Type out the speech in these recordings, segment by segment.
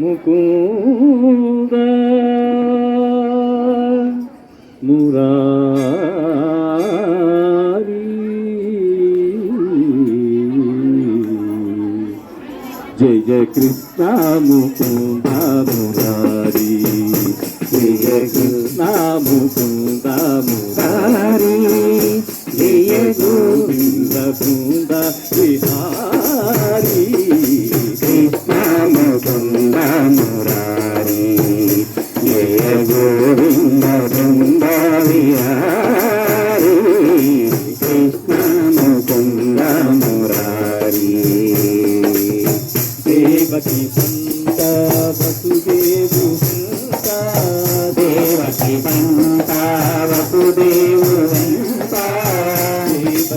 ముకుంద. మురారి. జయ జయ కృష్ణ ముకుంద మురారి. జయ కృష్ణ ముకుంద మురారి. జయ గోవింద కుంద విహార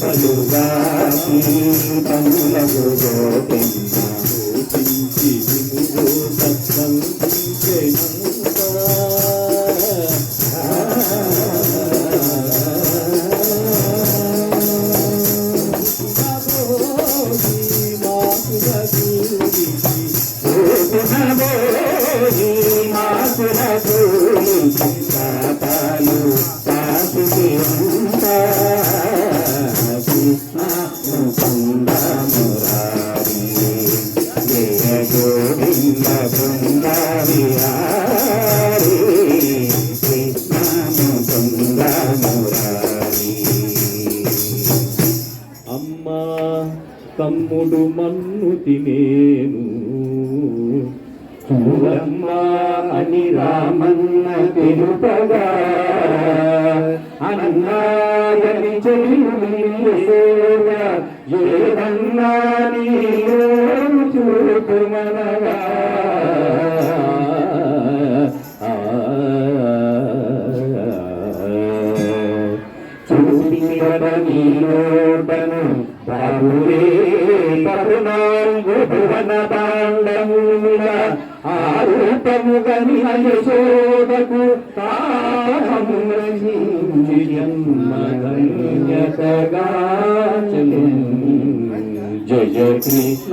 నందుని ఇంక గోపించి తమ్ముడు మన్ను తినేను. చూడమ్మా అని రామన్న తెలుపగా అన్నాయని చెల్లిగా ఏదన్నా చూసి నీలోటను భువన పాండముల ఆరూపము గని యశోదకు జయ కృష్ణ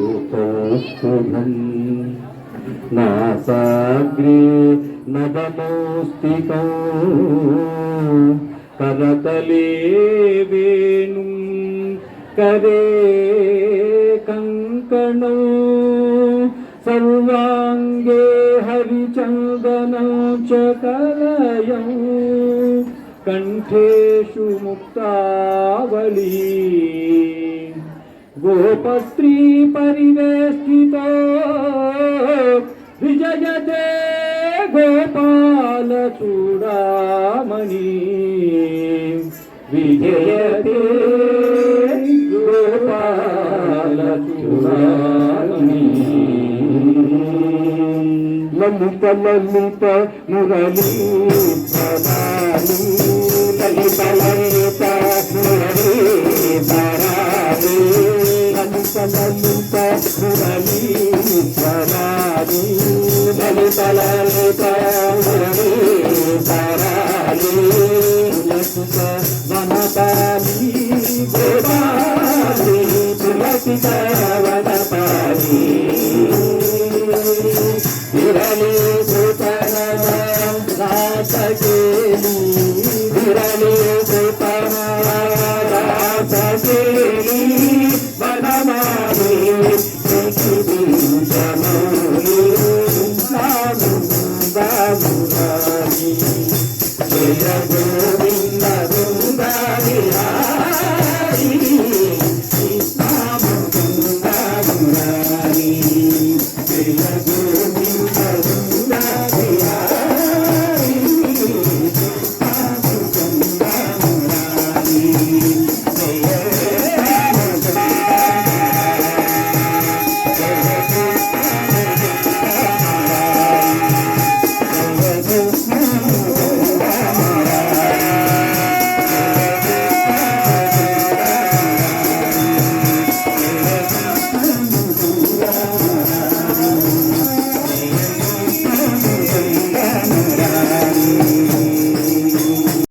कौस्तुभम् नासाग्रे नवमौस्तिकौ करतले वेणुं करे कङ्कणौ सर्वाङ्गे हरिचन्दनं च करयौ कण्ठेषु मुक्तावली ముక్తావళీ గోపస్త్రీ పరివేష్టిత విజయతే గోపాల చూడామణి. విజయతే గోపాల చూడామణి. లలిత లలిత మురళీ పదాలు లలిత సమంత మురళీ స్వరాలి లలితలలిత మురళీ పరాలి తులసిత వనపాలి గోపాలి తులసిత వనపాలి మురళీ